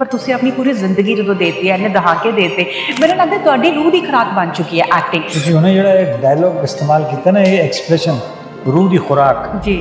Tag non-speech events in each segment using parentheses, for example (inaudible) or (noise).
ਪਰ ਤੁਸੀਂ ਆਪਣੀ ਪੂਰੀ ਜ਼ਿੰਦਗੀ ਜਦੋਂ ਦੇਤੀ ਹੈ ਇਹਨੇ ਦਹਾਕੇ ਦੇਤੇ ਮੈਨੂੰ ਲੱਗਦਾ ਤੁਹਾਡੀ ਰੂਹ ਦੀ ਖੁਰਾਕ ਬਣ ਚੁੱਕੀ ਹੈ ਐਕਟਿੰਗ ਤੁਸੀਂ ਉਹਨੇ ਜਿਹੜਾ ਇਹ ਡਾਇਲੌਗ ਇਸਤੇਮਾਲ ਕੀਤਾ ਨਾ ਇਹ ਐਕਸਪ੍ਰੈਸ਼ਨ ਰੂਹ ਦੀ ਖੁਰਾਕ ਜੀ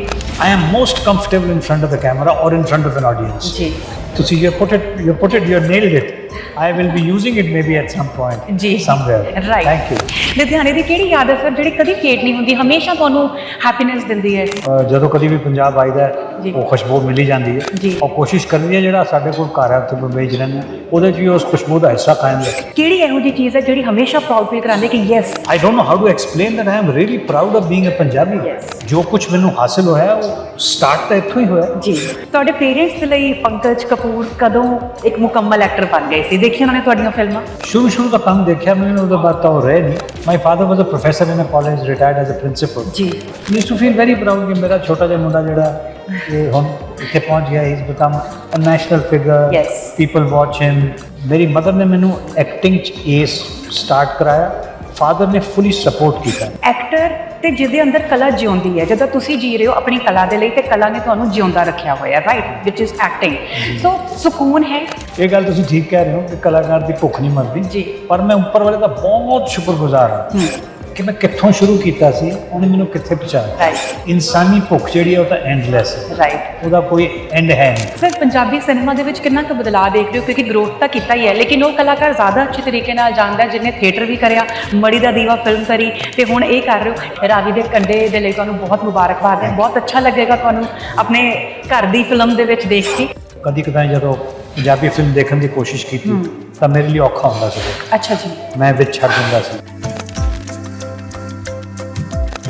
I am most comfortable in front of the camera or in front of an audience. ਜੀ ਤੁਸੀਂ you put it you put it you nailed it. I will be using it maybe at some point. ਜੀ Somewhere. Right Thank you. ਲੁਧਿਆਣੇ ਦੀ ਕਿਹੜੀ ਯਾਦ ਹੈ sir ਜਿਹੜੀ ਕਦੀ ਫੇਟ ਨਹੀਂ ਹੁੰਦੀ ਹਮੇਸ਼ਾ ਤੁਹਾਨੂੰ ਹੈਪੀਨੈਸ ਦਿੰਦੀ ਹੈ ਜਦੋਂ ਕਦੀ ਵੀ ਪੰਜਾਬ ਆਈਦਾ ਹੈ, ਜੀ। ਉਹ ਖੁਸ਼ਬੂ ਮਿਲੀ ਜਾਂਦੀ ਹੈ ਜੀ। ਔਰ ਕੋਸ਼ਿਸ਼ ਕਰੀਦੀ ਹੈ ਜਿਹੜਾ ਸਾਡੇ ਕੋਲ ਘਰ ਹੈ ਉੱਥੇ ਬੰਬਈ ਚ ਰਹਿੰਦੇ ਹਾਂ, ਉਹਦੇ 'ਚ ਵੀ ਉਸ ਖੁਸ਼ਬੂ ਦਾ ਹਿੱਸਾ ਕਾਇਮ ਰੱਖੇ ਕਿਹੜੀ ਇਹੋ ਜਿਹੀ ਚੀਜ਼ ਹੈ ਜਿਹੜੀ ਹਮੇਸ਼ਾ ਪ੍ਰਾਊਡ ਫੀਲ ਕਰਾਉਂਦੀ ਕਿ yes know how to explain that I am really proud of being a Punjabi. Yes. ਜੋ ਕੁਝ ਮੈਨੂੰ ਹਾਸਿਲ ਹੋਇਆ ਹੈ, ਉਹ ਸਟਾਰਟ ਤਾਂ ਇੱਥੋਂ ਹੀ ਹੋਇਆ ਹੈ। ਜੀ ਤੁਹਾਡੇ ਪੇਰੈਂਟਸ ਦੇ ਲਈ ਪੰਕਜ ਕਪੂਰ ਕਦੋਂ ਇੱਕ ਮੁਕੰਮਲ ਐਕਟਰ ਬਣ ਗਏ ਸੀ ਦੇਖੀ ਉਹਨਾਂ ਨੇ ਤੁਹਾਡੀਆਂ ਫਿਲਮਾਂ? ਸ਼ੁਰੂ ਸ਼ੁਰੂ ਦਾ ਕੰਮ ਦੇਖਿਆ ਮੈਨੂੰ ਉਹਦੇ ਬਾਅਦ ਤਾਂ ਰਹੇ ਨਹੀਂ। My father was a professor in a college retired as a principal ਜੀ। Used to feel very proud ਕਿ ਮੇਰਾ ਛੋਟਾ ਜਿਹਾ ਮੁੰਡਾ ਜਿਹੜਾ ਇਹ ਹੁਣ ਇੱਥੇ ਪਹੁੰਚ ਗਿਆ is become a national figure. People watch him ਮੇਰੀ ਮਦਰ ਨੇ ਮੈਨੂੰ ਐਕਟਿੰਗ ਚ ਏਸ ਸਟਾਰਟ ਕਰਾਇਆ ਫਾਦਰ ਨੇ ਫੁੱਲੀ ਸਪੋਰਟ ਕੀਤਾ ਐਕਟਰ ਤੇ ਜਿਹਦੇ ਅੰਦਰ ਕਲਾ ਜਿਉਂਦੀ ਹੈ। ਜਦੋਂ ਤੁਸੀਂ ਜੀ ਰਹੇ ਹੋ ਆਪਣੀ ਕਲਾ ਦੇ ਲਈ ਤੇ ਕਲਾ ਨੇ ਤੁਹਾਨੂੰ ਜਿਉਂਦਾ ਰੱਖਿਆ ਹੋਇਆ right which is acting so ਸਕੂਨ ਹੈ। ਇਹ ਗੱਲ ਤੁਸੀਂ ਠੀਕ ਕਹਿ ਰਹੇ ਹੋ ਕਿ ਕਲਾਕਾਰ ਦੀ ਭੁੱਖ ਨਹੀਂ ਮਰਦੀ ਜੀ। ਪਰ ਮੈਂ ਉੱਪਰ ਵਾਲੇ ਦਾ ਬਹੁਤ ਸ਼ੁਕਰਗੁਜ਼ਾਰ ਹਾਂ। ਹੂੰ। ਕਿ ਮੈਂ ਕਿੱਥੋਂ ਸ਼ੁਰੂ ਕੀਤਾ ਸੀ ਉਹਨੇ ਮੈਨੂੰ ਕਿੱਥੇ ਪਹੁੰਚਾਇਆ? ਰਾਈਟ ਇਨਸਾਨੀ ਭੁੱਖ ਜਿਹੜੀ ਹੈ ਉਹ ਤਾਂ ਐਂਡਲੈਸ ਹੈ ਰਾਈਟ ਉਹਦਾ ਕੋਈ ਐਂਡ ਹੈ ਨਹੀਂ। ਸਰ ਪੰਜਾਬੀ ਸਿਨੇਮਾ ਦੇ ਵਿੱਚ ਕਿੰਨਾ ਕੁ ਬਦਲਾਅ ਦੇਖ ਰਹੇ ਹੋ? ਕਿਉਂਕਿ ਗਰੋਥ ਤਾਂ ਕੀਤਾ ਹੀ ਹੈ ਲੇਕਿਨ ਉਹ ਕਲਾਕਾਰ ਜ਼ਿਆਦਾ ਅੱਛੇ ਤਰੀਕੇ ਨਾਲ ਜਾਣਦਾ ਜਿਹਨੇ ਥੀਏਟਰ ਵੀ ਕਰਿਆ ਮੜੀ ਦਾ ਦੀਵਾ ਫਿਲਮ ਕਰੀ ਤੇ ਹੁਣ ਇਹ ਕਰ ਰਹੇ ਹੋ। ਰਾਵੀ ਦੇ ਕੰਡੇ ਦੇ ਲਈ ਤੁਹਾਨੂੰ ਬਹੁਤ ਮੁਬਾਰਕਬਾਦ ਹੈ। ਬਹੁਤ ਅੱਛਾ ਲੱਗੇਗਾ ਤੁਹਾਨੂੰ ਆਪਣੇ ਘਰ ਦੀ ਫਿਲਮ ਦੇ ਵਿੱਚ ਦੇਖ ਕੇ। ਕਦੀ ਕਦਾਈ ਜਦੋਂ ਪੰਜਾਬੀ ਫਿਲਮ ਦੇਖਣ ਦੀ ਕੋਸ਼ਿਸ਼ ਕੀਤੀ ਤਾਂ ਮੇਰੇ ਲਈ ਔਖਾ ਹੁੰਦਾ ਸੀ। ਅੱਛਾ ਜੀ। ਮੈਂ ਵਿੱਚ ਛੱਡ ਦਿੰਦਾ ਸੀ।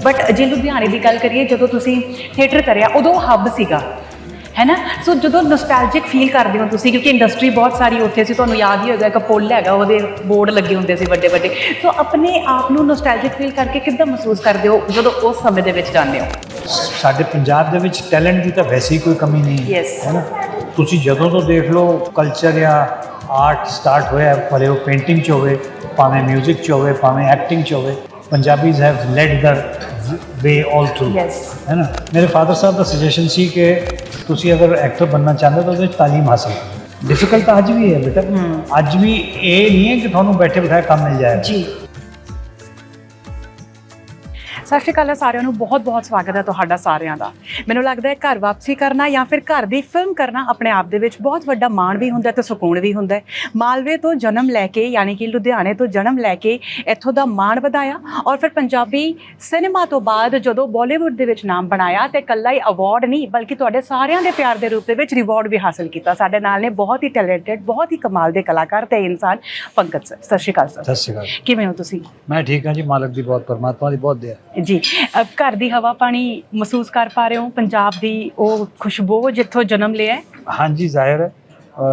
ਬਟ ਜੇ ਲੁਧਿਆਣੇ ਦੀ ਗੱਲ ਕਰੀਏ ਜਦੋਂ ਤੁਸੀਂ ਥੀਏਟਰ ਕਰਿਆ ਉਦੋਂ ਹੱਬ ਸੀਗਾ। ਹੈ ਨਾ? ਸੋ ਜਦੋਂ ਨੋਸਟੈਲਜਿਕ ਫੀਲ ਕਰਦੇ ਹੋ ਤੁਸੀਂ ਕਿਉਂਕਿ ਇੰਡਸਟਰੀ ਬਹੁਤ ਸਾਰੀ ਉੱਥੇ ਸੀ ਤੁਹਾਨੂੰ ਯਾਦ ਹੀ ਹੋਏਗਾ ਇੱਕ ਪੁੱਲ ਹੈਗਾ ਉਹਦੇ ਬੋਰਡ ਲੱਗੇ ਹੁੰਦੇ ਸੀ ਵੱਡੇ ਵੱਡੇ। ਸੋ ਆਪਣੇ ਆਪ ਨੂੰ ਨੋਸਟੈਲਜਿਕ ਫੀਲ ਕਰਕੇ ਕਿੱਦਾਂ ਮਹਿਸੂਸ ਕਰਦੇ ਹੋ ਜਦੋਂ ਉਸ ਸਮੇਂ ਦੇ ਵਿੱਚ ਜਾਂਦੇ ਹੋ? ਸਾਡੇ ਪੰਜਾਬ ਦੇ ਵਿੱਚ ਟੈਲੈਂਟ ਦੀ ਤਾਂ ਵੈਸੇ ਹੀ ਕੋਈ ਕਮੀ ਨਹੀਂ। ਹੈ ਨਾ? ਤੁਸੀਂ ਜਦੋਂ ਤੋਂ ਦੇਖ ਲਓ ਕਲਚਰ ਜਾਂ ਆਰਟ ਸਟਾਰਟ ਹੋਇਆ ਹੈ, ਭਲੇ ਉਹ ਪੇਂਟਿੰਗ ਚ ਹੋਵੇ ਭਾਵੇਂ 뮤직 ਚ ਹੋਵੇ ਭਾਵੇਂ ਐਕਟਿੰਗ ਚ ਹੋਵੇ Punjabis have led the way all through Yes. ਹੈ ਨਾ ਮੇਰੇ ਫਾਦਰ ਸਾਹਿਬ ਦਾ ਸੁਜੈਸ਼ਨ ਸੀ ਕਿ ਤੁਸੀਂ ਅਗਰ ਐਕਟਰ ਬਣਨਾ ਚਾਹੁੰਦੇ ਹੋ ਤਾਂ ਉਹਦੇ ਤਾਲੀਮ ਹਾਸਲ ਕਰੋ ਡਿਫਿਕਲਟ ਅੱਜ ਵੀ ਹੈ ਬੇਟਾ ਅੱਜ ਵੀ ਇਹ ਨਹੀਂ ਹੈ ਕਿ ਤੁਹਾਨੂੰ ਬੈਠੇ ਬਿਠਾਏ ਕੰਮ ਮਿਲ ਜਾਏਗਾ ਜੀ ਸਤਿ ਸ਼੍ਰੀ ਅਕਾਲ ਸਾਰਿਆਂ ਨੂੰ ਬਹੁਤ-ਬਹੁਤ ਸਵਾਗਤ ਹੈ ਤੁਹਾਡਾ ਸਾਰਿਆਂ ਦਾ। ਮੈਨੂੰ ਲੱਗਦਾ ਹੈ ਘਰ ਵਾਪਸੀ ਕਰਨਾ ਜਾਂ ਫਿਰ ਘਰ ਦੀ ਫਿਲਮ ਕਰਨਾ ਆਪਣੇ ਆਪ ਦੇ ਵਿੱਚ ਬਹੁਤ ਵੱਡਾ ਮਾਣ ਵੀ ਹੁੰਦਾ ਤੇ ਸਕੂਨ ਵੀ ਹੁੰਦਾ ਮਾਲਵੇ ਤੋਂ ਜਨਮ ਲੈ ਕੇ ਯਾਨੀ ਕਿ ਲੁਧਿਆਣੇ ਤੋਂ ਜਨਮ ਲੈ ਕੇ ਇੱਥੋਂ ਦਾ ਮਾਣ ਵਧਾਇਆ ਔਰ ਫਿਰ ਪੰਜਾਬੀ ਸਿਨੇਮਾ ਤੋਂ ਬਾਅਦ ਜਦੋਂ ਬਾਲੀਵੁੱਡ ਦੇ ਵਿੱਚ ਨਾਮ ਬਣਾਇਆ ਤੇ ਕੱਲਾ ਹੀ ਅਵਾਰਡ ਨਹੀਂ ਬਲਕਿ ਤੁਹਾਡੇ ਸਾਰਿਆਂ ਦੇ ਪਿਆਰ ਦੇ ਰੂਪ ਦੇ ਵਿੱਚ ਰਿਵਾਰਡ ਵੀ ਹਾਸਲ ਕੀਤਾ। ਸਾਡੇ ਨਾਲ ਨੇ ਬਹੁਤ ਹੀ ਟੈਲੈਂਟਡ ਬਹੁਤ ਹੀ ਕਮਾਲ ਦੇ ਕਲਾਕਾਰ ਤੇ ਇਨਸਾਨ ਪੰਕਜ ਸਰ ਸਤਿ ਸ਼੍ਰੀ ਅਕਾਲ ਸਰ ਸਤਿ ਸ਼੍ਰੀ ਅਕਾਲ। ਕਿਵੇਂ ਹੋ ਤੁਸੀਂ? ਮੈਂ ਠੀਕ ਹਾਂ ਜੀ ਮਾਲਕ ਦੀ ਬਹੁਤ ਪਰਮਾਤਮਾ ਦੀ ਬਹੁਤ ਦਇਆ। ਜੀ। ਅ, ਘਰ ਦੀ ਹਵਾ ਪਾਣੀ ਮਹਿਸੂਸ ਕਰ ਪਾ ਰਹੇ ਹੋ? ਪੰਜਾਬ ਦੀ ਉਹ ਖੁਸ਼ਬੂ ਜਿੱਥੋਂ ਜਨਮ ਲਿਆ ਹੈ? ਹਾਂਜੀ ਜ਼ਾਹਿਰ ਹੈ।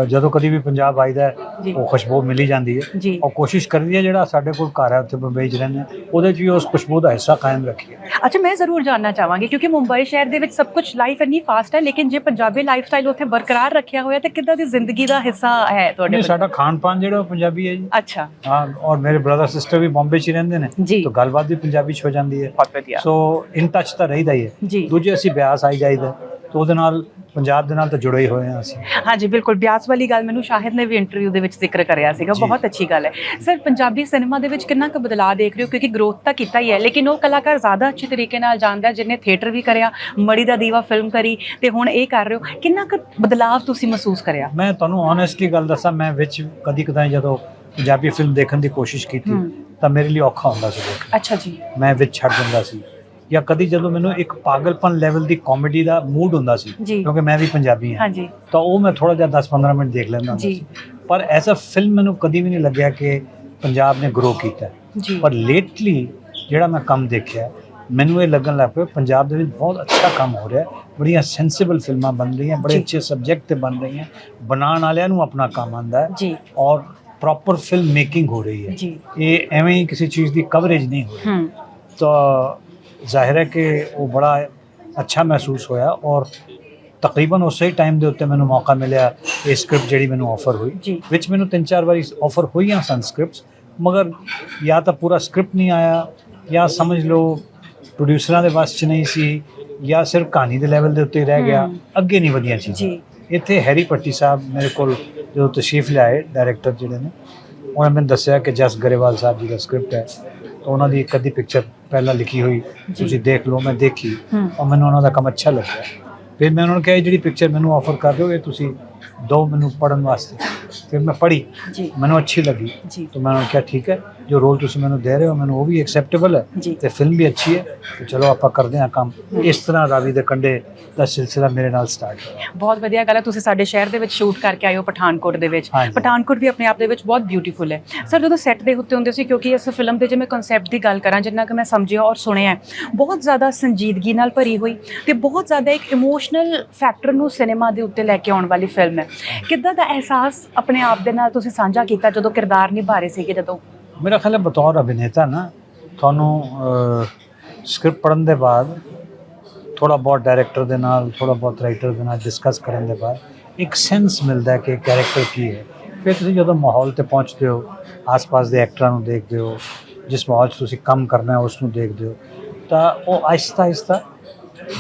ਜਦੋਂ ਕਦੀ ਵੀ ਪੰਜਾਬ ਆਈਦਾ ਹੈ। ਉਹ ਖੁਸ਼ਬੂ ਮਿਲੀ ਜਾਂਦੀ ਹੈ। ਜੀ। ਔਰ ਕੋਸ਼ਿਸ਼ ਕਰੀਦੀ ਹੈ ਜਿਹੜਾ ਸਾਡੇ ਕੋਲ ਘਰ ਹੈ ਉੱਥੇ ਬੰਬਈ ਚ ਰਹਿੰਦੇ ਹਾਂ, ਉਹਦੇ 'ਚ ਵੀ ਉਸ ਖੁਸ਼ਬੂ ਦਾ ਹਿੱਸਾ ਕਾਇਮ ਰੱਖੀਏ। ਅੱਛਾ ਮੈਂ ਜ਼ਰੂਰ ਜਾਨਣਾ ਚਾਹਾਂਗੀ ਕਿਉਂਕਿ ਮੁੰਬਈ ਸ਼ਹਿਰ ਦੇ ਵਿੱਚ ਸਭ ਕੁਝ ਲਾਈਫ ਇੰਨੀ ਫਾਸਟ ਹੈ ਲੇਕਿਨ ਜੇ ਪੰਜਾਬੀ ਲਾਈਫ ਸਟਾਈਲ ਉੱਥੇ ਬਰਕਰਾਰ ਰੱਖਿਆ ਹੋਇਆ ਤਾਂ ਕਿੱਦਾਂ ਦੀ ਜ਼ਿੰਦਗੀ ਦਾ ਹਿੱਸਾ ਹੈ ਤੁਹਾਡੇ ਨਹੀਂ? ਸਾਡਾ ਖਾਣ ਪਾਨ ਜਿਹੜਾ ਉਹ ਪੰਜਾਬੀ ਹੈ ਜੀ। ਅੱਛਾ। ਹਾਂ ਔਰ ਮੇਰੇ ਬ੍ਰਦਰ ਸਿਸਟਰ ਵੀ ਬੰਬਈ 'ਚ ਹੀ ਰਹਿੰਦੇ ਨੇ ਜੀ। ਤਾਂ ਗੱਲਬਾਤ ਵੀ ਪੰਜਾਬੀ 'ਚ ਹੋ ਜਾਂਦੀ ਹੈ। ਬਹੁਤ ਵਧੀਆ। ਸੋ ਇਨ ਟੱਚ ਤਾਂ ਰਹੀਦਾ ਹੀ ਹੈ। ਜੀ। ਦੂਜੇ ਅਸੀਂ ਬਿਆਸ ਆਈ ਜਾਈਦਾ। ਤਾਂ ਉਹਦੇ ਨਾਲ ਪੰਜਾਬ ਦੇ ਨਾਲ ਤਾਂ ਜੁੜੇ ਹੋਏ ਹਾਂ ਅਸੀਂ। ਹਾਂਜੀ ਬਿਲਕੁਲ। ਬਿਆਸ ਵਾਲੀ ਗੱਲ ਮੈਨੂੰ ਸ਼ਾਹਿਦ ਨੇ ਵੀ ਇੰਟਰਵਿਊ ਦੇ ਵਿੱਚ ਜ਼ਿਕਰ ਕਰਿਆ ਸੀਗਾ। ਬਹੁਤ ਅੱਛੀ ਗੱਲ ਹੈ। ਸਰ ਪੰਜਾਬੀ ਸਿਨੇਮਾ ਦੇ ਵਿੱਚ ਕਿੰਨਾ ਕੁ ਬਦਲਾਅ ਦੇਖ ਰਹੇ ਹੋ? ਕਿਉਂਕਿ ਗਰੋਥ ਤਾਂ ਕੀਤਾ ਹੀ ਹੈ ਲੇਕਿਨ ਉਹ ਕਲਾਕਾਰ ਜ਼ਿਆਦਾ ਅੱਛੇ ਤਰੀਕੇ ਨਾਲ ਜਾਣਦਾ ਜਿਹਨੇ ਥੀਏਟਰ ਵੀ ਕਰਿਆ ਮੜੀ ਦਾ ਦੀਵਾ ਫਿਲਮ ਕਰੀ ਤੇ ਹੁਣ ਇਹ ਕਰ ਰਹੇ ਹੋ। ਕਿੰਨਾ ਕੁ ਬਦਲਾਅ ਤੁਸੀਂ ਮਹਿਸੂਸ ਕਰਿਆ? ਮੈਂ ਤੁਹਾਨੂੰ ਓਨੈਸਟਲੀ ਗੱਲ ਦੱਸਾਂ ਮੈਂ ਵਿੱਚ ਕਦੀ ਕਦਾਈ ਜਦੋਂ ਪੰਜਾਬੀ ਫਿਲਮ ਦੇਖਣ ਦੀ ਕੋਸ਼ਿਸ਼ ਕੀਤੀ। ਤਾਂ ਮੇਰੇ ਲਈ ਔਖਾ ਹੁੰਦਾ ਸੀ। ਅੱਛਾ ਜੀ। ਮੈਂ ਵਿੱਚ ਛੱਡ ਦਿੰਦਾ ਸੀ। ਜਾਂ ਕਦੀ ਜਦੋਂ ਮੈਨੂੰ ਇੱਕ ਪਾਗਲਪਨ ਲੈਵਲ ਦੀ ਕਾਮੇਡੀ ਦਾ ਮੂਡ ਹੁੰਦਾ ਸੀ। ਕਿਉਂਕਿ ਮੈਂ ਵੀ ਪੰਜਾਬੀ ਹਾਂ ਤਾਂ ਉਹ ਮੈਂ ਥੋੜਾ ਜਿਹਾ 10-15 ਮਿੰਟ ਦੇਖ ਲੈਂਦਾ ਹੁੰਦਾ। ਸੀ। ਪਰ ਐਜ਼ ਅ ਫਿਲਮ ਮੈਨੂੰ ਕਦੀ ਵੀ ਨਹੀਂ ਲੱਗਿਆ ਕਿ ਪੰਜਾਬ ਨੇ ਗਰੋ ਕੀਤਾ। ਪਰ ਲੇਟਲੀ ਜਿਹੜਾ ਮੈਂ ਕੰਮ ਦੇਖਿਆ ਮੈਨੂੰ ਇਹ ਲੱਗਣ ਲੱਗ ਪਿਆ ਪੰਜਾਬ ਦੇ ਵਿੱਚ ਬਹੁਤ ਅੱਛਾ ਕੰਮ ਹੋ ਰਿਹਾ ਬੜੀਆਂ ਸੈਂਸਿਬਲ ਫਿਲਮਾਂ ਬਣ ਰਹੀਆਂ ਬੜੇ। ਅੱਛੇ ਸਬਜੈਕਟ ਤੇ ਬਣ ਰਹੀਆਂ ਬਣਾਉਣ ਵਾਲਿਆਂ ਨੂੰ ਆਪਣਾ ਕੰਮ ਆਂਦਾ ਹੈ ਜੀ। ਔਰ ਪ੍ਰੋਪਰ ਫਿਲਮ ਮੇਕਿੰਗ ਹੋ ਰਹੀ ਹੈ। ਜੀ। ਇਹ ਐਵੇਂ ਹੀ ਕਿਸੇ ਚੀਜ਼ ਦੀ ਕਵਰੇਜ ਨਹੀਂ ਹੋ ਰਹੀ। ਤਾਂ ਜ਼ਾਹਿਰ ਹੈ ਕਿ ਉਹ ਬੜਾ ਅੱਛਾ ਮਹਿਸੂਸ ਹੋਇਆ ਔਰ ਤਕਰੀਬਨ ਉਸੇ ਹੀ ਟਾਈਮ ਦੇ ਉੱਤੇ ਮੈਨੂੰ ਮੌਕਾ ਮਿਲਿਆ ਇਹ ਸਕ੍ਰਿਪਟ ਜਿਹੜੀ ਮੈਨੂੰ ਆਫਰ ਹੋਈ ਵਿੱਚ ਮੈਨੂੰ ਤਿੰਨ ਚਾਰ ਵਾਰੀ ਆਫਰ ਹੋਈਆਂ ਸਨ ਸਕ੍ਰਿਪਟਸ ਮਗਰ ਜਾਂ ਤਾਂ ਪੂਰਾ ਸਕ੍ਰਿਪਟ ਨਹੀਂ ਆਇਆ ਜਾਂ ਸਮਝ ਲਓ ਪ੍ਰੋਡਿਊਸਰਾਂ ਦੇ ਵੱਸ 'ਚ ਨਹੀਂ ਸੀ ਜਾਂ ਸਿਰਫ ਕਹਾਣੀ ਦੇ ਲੈਵਲ ਦੇ ਉੱਤੇ ਰਹਿ ਗਿਆ। ਅੱਗੇ ਨਹੀਂ ਵਧੀਆਂ ਚੀਜ਼ਾਂ। ਜੀ। ਇੱਥੇ ਹੈਰੀ ਪੱਟੀ ਸਾਹਿਬ ਮੇਰੇ ਕੋਲ ਜਦੋਂ ਤਸ਼ਰੀਫ ਲਿਆਏ ਡਾਇਰੈਕਟਰ ਜਿਹੜੇ ਨੇ ਉਹਨਾਂ ਨੇ ਦੱਸਿਆ ਕਿ ਜਸ ਗਰੇਵਾਲ ਸਾਹਿਬ ਜੀ ਦਾ ਸਕ੍ਰਿਪਟ ਹੈ ਤਾਂ ਉਹਨਾਂ ਦੀ ਇੱਕ ਅੱਧੀ ਪਿਕਚਰ ਪਹਿਲਾਂ ਲਿਖੀ ਹੋਈ ਤੁਸੀਂ ਦੇਖ ਲਓ ਮੈਂ ਦੇਖੀ ਔਰ ਮੈਨੂੰ ਉਹਨਾਂ ਦਾ ਕੰਮ ਅੱਛਾ ਲੱਗਿਆ। ਫਿਰ ਮੈਂ ਉਹਨਾਂ ਨੂੰ ਕਿਹਾ ਜਿਹੜੀ ਪਿਕਚਰ ਮੈਨੂੰ ਆਫਰ ਕਰ ਦਿਓ ਇਹ ਤੁਸੀਂ ਦੋ ਮੈਨੂੰ ਪੜਨ ਵਾਸਤੇ। ਫਿਰ ਮੈਂ ਪੜ੍ਹੀ। ਮੈਨੂੰ ਅੱਛੀ ਲੱਗੀ। ਤਾਂ ਮੈਂ ਉਹਨਾਂ ਨੂੰ ਕਿਹਾ ਠੀਕ ਹੈ ਜੋ ਰੋਲ ਤੁਸੀਂ ਮੈਨੂੰ ਦੇ ਰਹੇ ਹੋ ਮੈਨੂੰ ਉਹ ਵੀ ਐਕਸੈਪਟੇਬਲ ਹੈ ਤੇ ਫਿਲਮ ਵੀ ਅੱਛੀ ਹੈ। ਤੇ ਚਲੋ ਆਪਾਂ ਕਰਦੇ ਹਾਂ ਕੰਮ। ਇਸ ਤਰ੍ਹਾਂ ਰਾਵੀ ਦੇ ਕੰਡੇ ਦਾ ਸਿਲਸਿਲਾ ਮੇਰੇ ਨਾਲ ਸਟਾਰਟ ਹੋਇਆ। ਬਹੁਤ ਵਧੀਆ ਗੱਲ ਹੈ ਤੁਸੀਂ ਸਾਡੇ ਸ਼ਹਿਰ ਦੇ ਵਿੱਚ ਸ਼ੂਟ ਕਰਕੇ ਆਏ ਹੋ ਪਠਾਨਕੋਟ ਦੇ ਵਿੱਚ। ਪਠਾਨਕੋਟ ਵੀ ਆਪਣੇ ਆਪ ਦੇ ਵਿੱਚ ਬਹੁਤ ਬਿਊਟੀਫੁਲ ਹੈ। ਸਰ ਜਦੋਂ ਸੈੱਟ ਦੇ ਉੱਤੇ ਹੁੰਦੇ ਸੀ ਕਿਉਂਕਿ ਇਸ ਫਿਲਮ ਦੇ ਜੇ ਮੈਂ ਕਨਸੈਪਟ ਦੀ ਗੱਲ ਕਰਾਂ ਜਿੰਨਾ ਕਿ ਮੈਂ ਸਮਝਿਆ ਔਰ ਸੁਣਿਆ ਬਹੁਤ ਜ਼ਿਆਦਾ ਸੰਜੀਦਗੀ ਨਾਲ ਭਰੀ ਹੋਈ ਤੇ ਬਹੁਤ ਜ਼ਿਆਦਾ ਇੱਕ ਇਮੋਸ਼ਨਲ ਫੈਕਟਰ ਨੂੰ ਸਿਨੇਮਾ ਦੇ ਉੱਤੇ ਲੈ ਕੇ ਆਉਣ ਵਾਲੀ ਫਿਲਮ ਹੈ। ਕਿੱਦਾਂ ਦਾ ਅਹਿਸਾਸ ਆਪਣੇ ਆਪ ਦੇ ਨਾਲ ਤੁਸੀਂ ਸਾਂਝਾ ਕੀਤਾ ਜਦੋਂ ਕਿਰਦਾਰ ਨਿਭਾ ਰਹੇ ਸੀਗੇ ਜਦੋਂ? ਮੇਰਾ ਖਿਆਲ ਹੈ ਬਤੌਰ ਅਭਿਨੇਤਾ ਨਾ ਤੁਹਾਨੂੰ ਸਕ੍ਰਿਪਟ ਪੜਨ ਦੇ ਬਾਅਦ ਥੋੜਾ ਬਹੁਤ ਡਾਇਰੈਕਟਰ ਦੇ ਨਾਲ ਥੋੜਾ ਬਹੁਤ ਰਾਈਟਰ ਦੇ ਨਾਲ ਡਿਸਕਸ ਕਰਨ ਦੇ ਬਾਅਦ ਇੱਕ ਸੈਂਸ ਮਿਲਦਾ ਕਿ ਕੈਰੈਕਟਰ ਕੀ ਹੈ ਫਿਰ ਤੁਸੀਂ ਜਦੋਂ ਮਾਹੌਲ ਤੇ ਪਹੁੰਚਦੇ ਹੋ ਆਸ-ਪਾਸ ਦੇ ਐਕਟਰਾਂ ਨੂੰ ਦੇਖਦੇ ਹੋ ਜਿਸ ਮਾਹੌਲ 'ਚ ਤੁਸੀਂ ਕੰਮ ਕਰਨਾ ਹੈ ਉਸ ਨੂੰ ਦੇਖਦੇ ਹੋ ਤਾਂ ਉਹ ਆਹਿਸਤਾ ਆਹਿਸਤਾ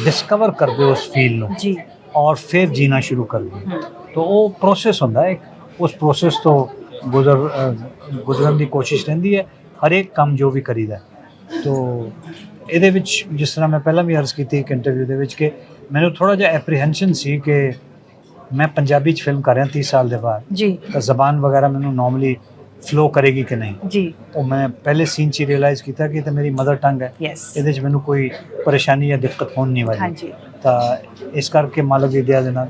ਡਿਸਕਵਰ ਕਰਦੇ ਹੋ ਉਸ ਫੀਲ ਨੂੰ ਜੀ ਔਰ ਫਿਰ ਜੀਣਾ ਸ਼ੁਰੂ ਕਰਦੇ ਹੋ ਤਾਂ ਉਹ ਪ੍ਰੋਸੈਸ ਹੁੰਦਾ ਹੈ ਉਸ ਪ੍ਰੋਸੈਸ ਤੋਂ ਗੁਜ਼ਰ ਗੁਜ਼ਰਨ ਦੀ ਕੋਸ਼ਿਸ਼ ਰਹਿੰਦੀ ਹੈ ਹਰੇਕ ਕੰਮ ਜੋ ਵੀ ਕਰੀਦਾ ਤੋ ਇਹਦੇ ਵਿੱਚ ਜਿਸ ਤਰ੍ਹਾਂ ਮੈਂ ਪਹਿਲਾਂ ਵੀ ਅਰਜ਼ ਕੀਤੀ ਇੱਕ ਇੰਟਰਵਿਊ ਦੇ ਵਿੱਚ ਕਿ ਮੈਨੂੰ ਥੋੜਾ ਜਿਹਾ ਐਪਰੀਹੈਂਸ਼ਨ ਸੀ ਕਿ ਮੈਂ ਪੰਜਾਬੀ ਚ ਫਿਲਮ ਕਰ ਰਿਹਾ 30 ਸਾਲ ਦੇ ਬਾਅਦ। ਜੀ। ਤਾਂ ਜ਼ਬਾਨ ਵਗੈਰਾ ਮੈਨੂੰ ਨਾਰਮਲੀ ਫਲੋ ਕਰੇਗੀ ਕਿ ਨਹੀਂ? ਜੀ। ਉਹ ਮੈਂ ਪਹਿਲੇ ਸੀਨ ਚ ਰਿਅਲਾਈਜ਼ ਕੀਤਾ ਕਿ ਇਹ ਤਾਂ ਮੇਰੀ ਮਦਰ ਟੰਗ ਹੈ। ਇਹਦੇ ਚ ਮੈਨੂੰ ਕੋਈ ਪਰੇਸ਼ਾਨੀ ਜਾਂ ਦਿੱਕਤ ਹੋਣ ਨਹੀਂ ਵਾਲੀ। ਹਾਂਜੀ। ਤਾਂ ਇਸ ਕਰਕੇ ਮਾਲਕ ਦੀ ਦਇਆ ਦੇ ਨਾਲ